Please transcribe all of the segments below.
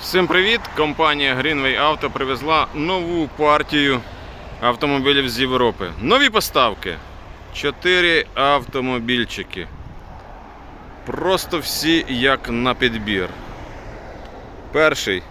Всім привіт! Компанія Greenway Auto привезла нову партію автомобілів з Європи. Нові поставки. Чотири автомобільчики. Просто всі як на підбір. Перший.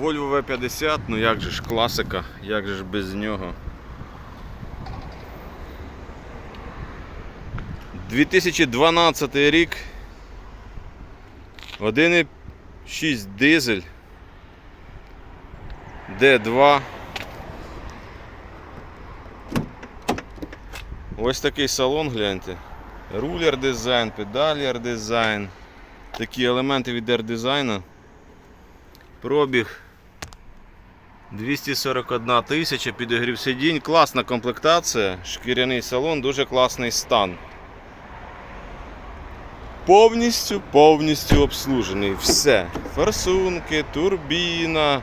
Volvo V50, ну як же ж класика, як же ж без нього. 2012 рік. 1,6 дизель. D2. Ось такий салон, гляньте. Рулер дизайн, педалір дизайн. Такі елементи від R-дизайну. Пробіг 241 тисяча, підігрів сидінь. Класна комплектація, шкіряний салон, дуже класний стан. Повністю, повністю обслужений. Все. Форсунки, турбіна,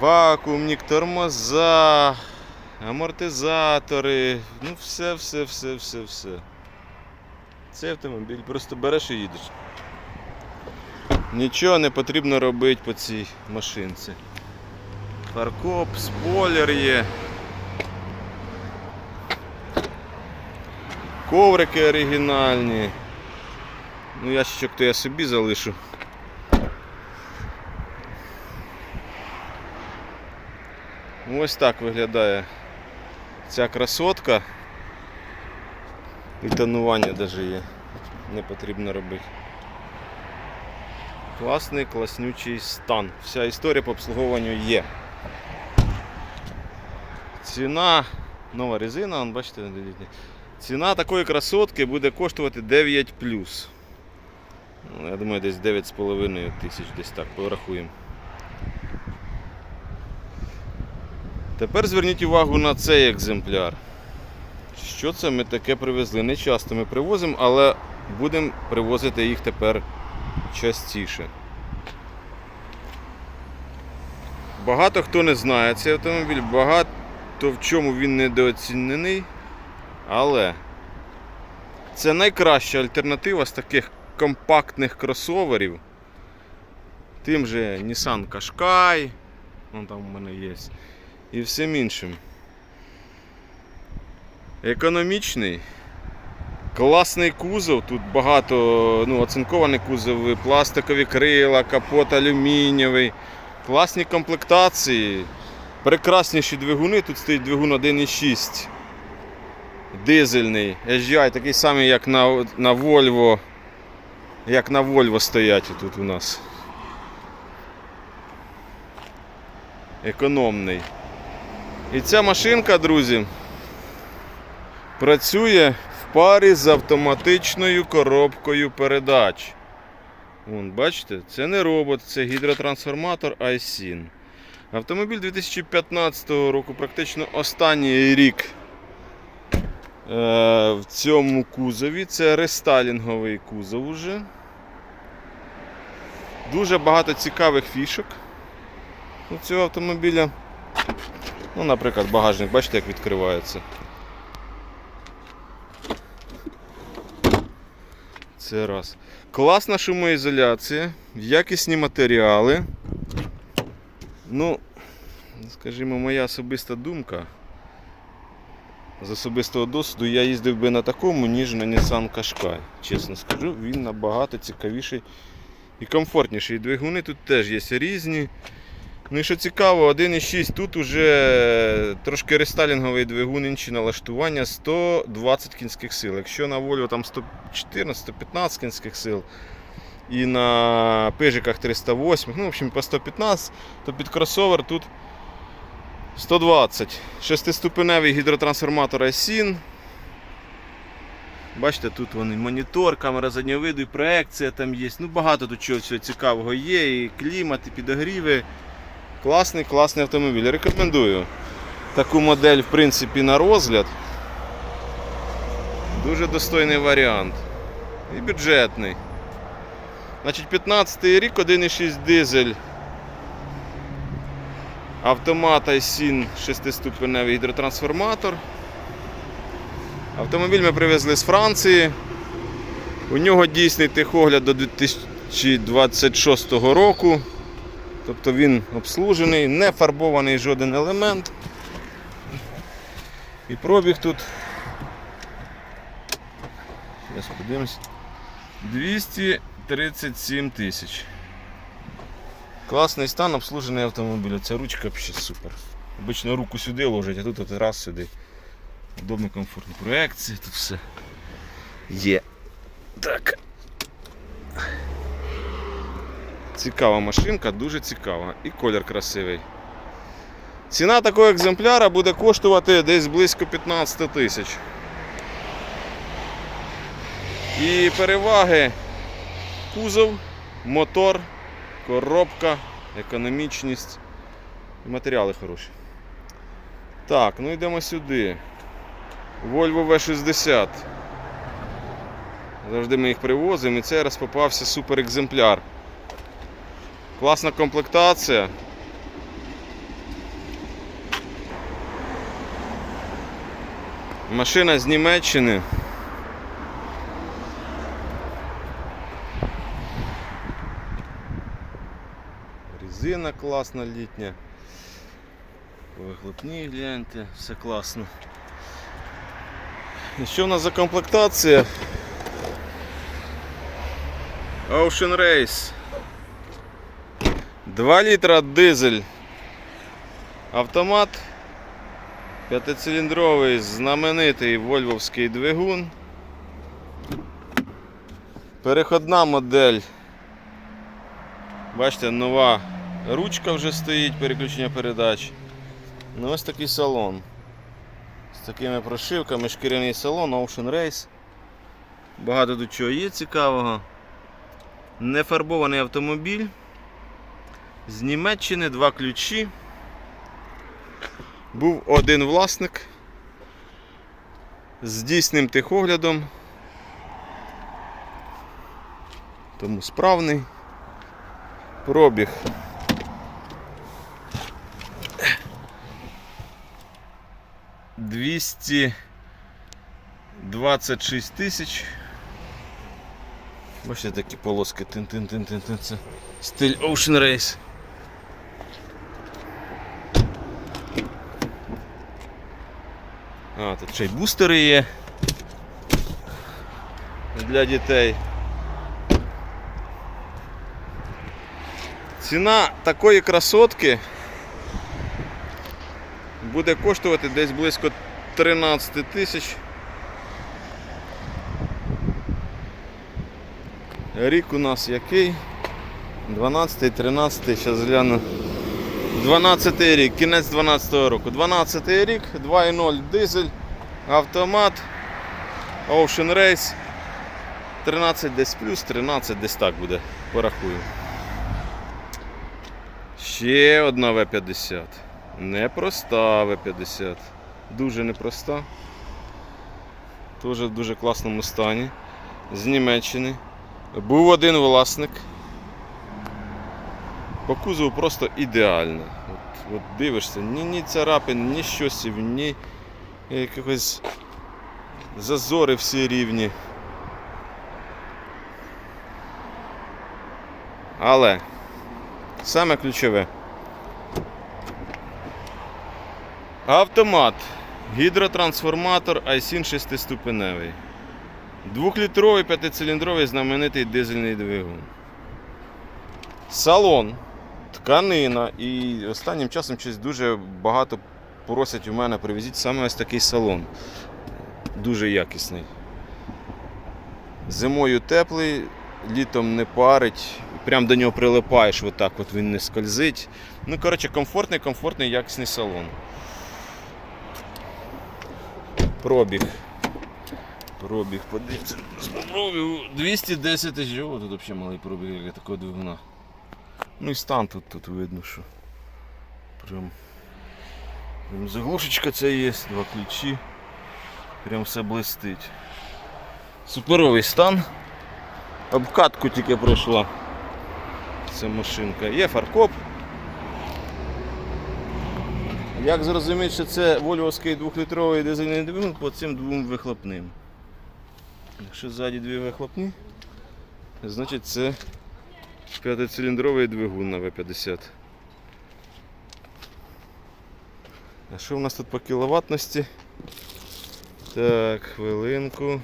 вакуумник, тормоза, амортизатори. Ну все, все, все, все, все. Цей автомобіль просто береш і їдеш. Нічого не потрібно робити по цій машинці. Фаркоп, спойлер є. Коврики оригінальні. Ну, ящичок то я собі залишу. Ось так виглядає ця красотка. І тонування навіть є. Не потрібно робити. Класний, класнючий стан. Вся історія по обслуговуванню є. Ціна, нова резина, бачите. Ціна такої красотки буде коштувати 9 Ну, Я думаю, десь 9,5 тисяч, десь так, порахуємо. Тепер зверніть увагу на цей екземпляр. Що це ми таке привезли? Не часто ми привозимо, але будемо привозити їх тепер частіше. Багато хто не знає цей автомобіль, багато в чому він недооцінений, але це найкраща альтернатива з таких компактних кросоверів. Тим же Nissan Qashqai, вон там у мене є, і всім іншим. Економічний, класний кузов, тут багато ну, оцинкований кузов, пластикові крила, капот алюмінієвий, класні комплектації, прекрасніші двигуни, тут стоїть двигун 1.6 дизельний, HDI, такий самий, як на, на Volvo як на Volvo стоять тут у нас. Економний. І ця машинка, друзі, працює в парі з автоматичною коробкою передач. Вон, бачите, це не робот, це гідротрансформатор iSyn. Автомобіль 2015 року, практично останній рік в цьому кузові. Це рестайлінговий кузов уже. Дуже багато цікавих фішок у цього автомобіля. Ну, наприклад, багажник, бачите, як відкривається. Це раз. Класна шумоізоляція, якісні матеріали. Ну, скажімо, моя особиста думка з особистого досвіду я їздив би на такому, ніж на Nissan Qashqai. Чесно скажу, він набагато цікавіший і комфортніший. Двигуни тут теж є різні. Ну і що цікаво, 1.6 тут уже трошки рестайлінговий двигун, інші налаштування 120 кінських сил. Якщо на Volvo там 114-115 кінських сил і на пижиках 308, ну в общем по 115, то під кросовер тут 120. Шестиступеневий гідротрансформатор iSyn. Бачите, тут вони монітор, камера заднього виду, і проекція там є. Ну багато тут чого всього цікавого є, і клімат, і підогріви. Класний, класний автомобіль. Рекомендую таку модель в принципі на розгляд. Дуже достойний варіант. І бюджетний. Значить, 15 рік, 1,6 дизель. Автомат iSyn 6-ступеневий гідротрансформатор. Автомобіль ми привезли з Франції. У нього дійсний техогляд до 2000 чи 26-го року. Тобто він обслужений, не фарбований жоден елемент. І пробіг тут. Зараз подивимось. 237 тисяч. Класний стан обслужений автомобіль. Ця ручка взагалі супер. Обично руку сюди ложить, а тут от раз сюди. Удобно, комфортно. Проекції, тут все є. Так. Цікава машинка, дуже цікава. І колір красивий. Ціна такого екземпляра буде коштувати десь близько 15 тисяч. І переваги кузов, мотор, коробка, економічність і матеріали хороші. Так, ну йдемо сюди. Volvo V60. Завжди ми їх привозимо і цей раз попався супер екземпляр. Класна комплектація. Машина з Німеччини. Резина класна літня. Вихлопні гляньте, все класно. І що в нас за комплектація? Ocean Race. 2 літра дизель. Автомат. П'ятициліндровий знаменитий вольвовський двигун. Переходна модель. Бачите, нова ручка вже стоїть, переключення передач. Ну ось такий салон. З такими прошивками, шкіряний салон, Ocean Race. Багато тут чого є цікавого. Нефарбований автомобіль. З Німеччини два ключі. Був один власник з дійсним тихоглядом. Тому справний пробіг. Двісті двадцять шість тисяч. Бачите такі полоски тин-тин-тин-тин-тин. Це стиль Ocean Race. А, тут ще й бустери є для дітей. Ціна такої красотки буде коштувати десь близько 13 тисяч. Рік у нас який? 12, 13, зараз гляну. 12 рік, кінець 12 року. 12 рік, 2.0 дизель, автомат, Ocean Race. 13 десь плюс, 13 десь так буде, порахую. Ще одна В50. Непроста В50. Дуже непроста. Теж в дуже класному стані. З Німеччини. Був один власник. По кузову просто ідеально. От, от дивишся, ні, ні царапин, ні щосів, ні якихось зазори всі рівні. Але саме ключове. Автомат. Гідротрансформатор Айсін 6-ступеневий. Двохлітровий п'ятициліндровий знаменитий дизельний двигун. Салон, тканина. І останнім часом щось дуже багато просять у мене привезіть саме ось такий салон. Дуже якісний. Зимою теплий, літом не парить, прям до нього прилипаєш, отак от він не скользить. Ну, коротше, комфортний, комфортний, якісний салон. Пробіг. Пробіг, подивіться. Пробіг 210 тисяч. О, тут взагалі малий пробіг для такого двигуна. Ну і стан тут, тут видно, що прям, прям заглушечка ця є, два ключі. Прям все блистить. Суперовий стан. Обкатку тільки пройшла ця машинка. Є фаркоп. Як зрозуміти, що це вольвовський 2-літровий дизельний двигун по цим двом вихлопним. Якщо ззаді дві вихлопні, значить це П'ятициліндровий двигун на В50. А що у нас тут по кіловатності? Так, хвилинку.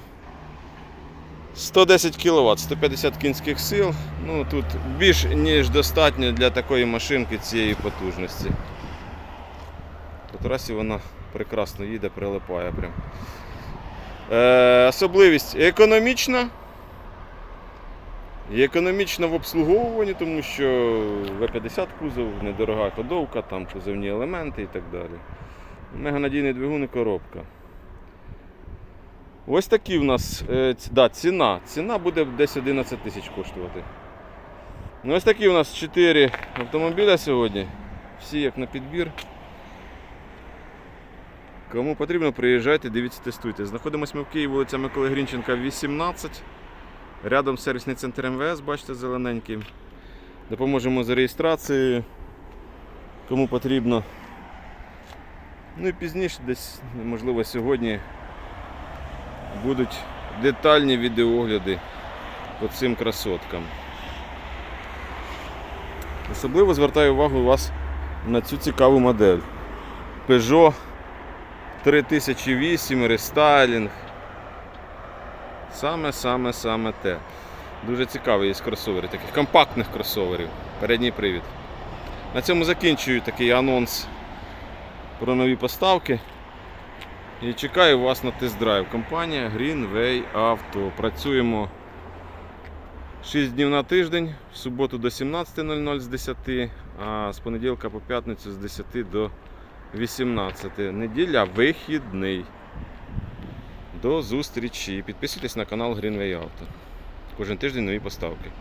110 кВт, 150 кінських сил. Ну тут більш ніж достатньо для такої машинки цієї потужності. Трасі вона прекрасно їде, прилипає прям. Е, особливість економічна. І економічна в обслуговуванні, тому що В50 кузов, недорога ходовка, там кузовні елементи і так далі. Меганадійний двигун і коробка. Ось такі в нас е, да, ціна. Ціна буде десь 11 тисяч коштувати. Ну, ось такі у нас 4 автомобіля сьогодні. Всі як на підбір. Кому потрібно, приїжджайте, дивіться, тестуйте. Знаходимося ми в Києві, вулиця Миколи Грінченка, 18. Рядом сервісний центр МВС, бачите, зелененький. Допоможемо з реєстрацією. Кому потрібно. Ну і пізніше, десь, можливо, сьогодні будуть детальні відеогляди по цим красоткам. Особливо звертаю увагу вас на цю цікаву модель. Peugeot 3008 рестайлінг. Саме, саме, саме те. Дуже цікавий є кросовери, таких компактних кросоверів. Передній привід. На цьому закінчую такий анонс про нові поставки. І чекаю вас на тест-драйв. Компанія Greenway Auto. Працюємо 6 днів на тиждень, в суботу до 17.00 з 10, а з понеділка по п'ятницю з 10 до 18. Неділя вихідний. До зустрічі. Підписуйтесь на канал Greenway Auto. Кожен тиждень нові поставки.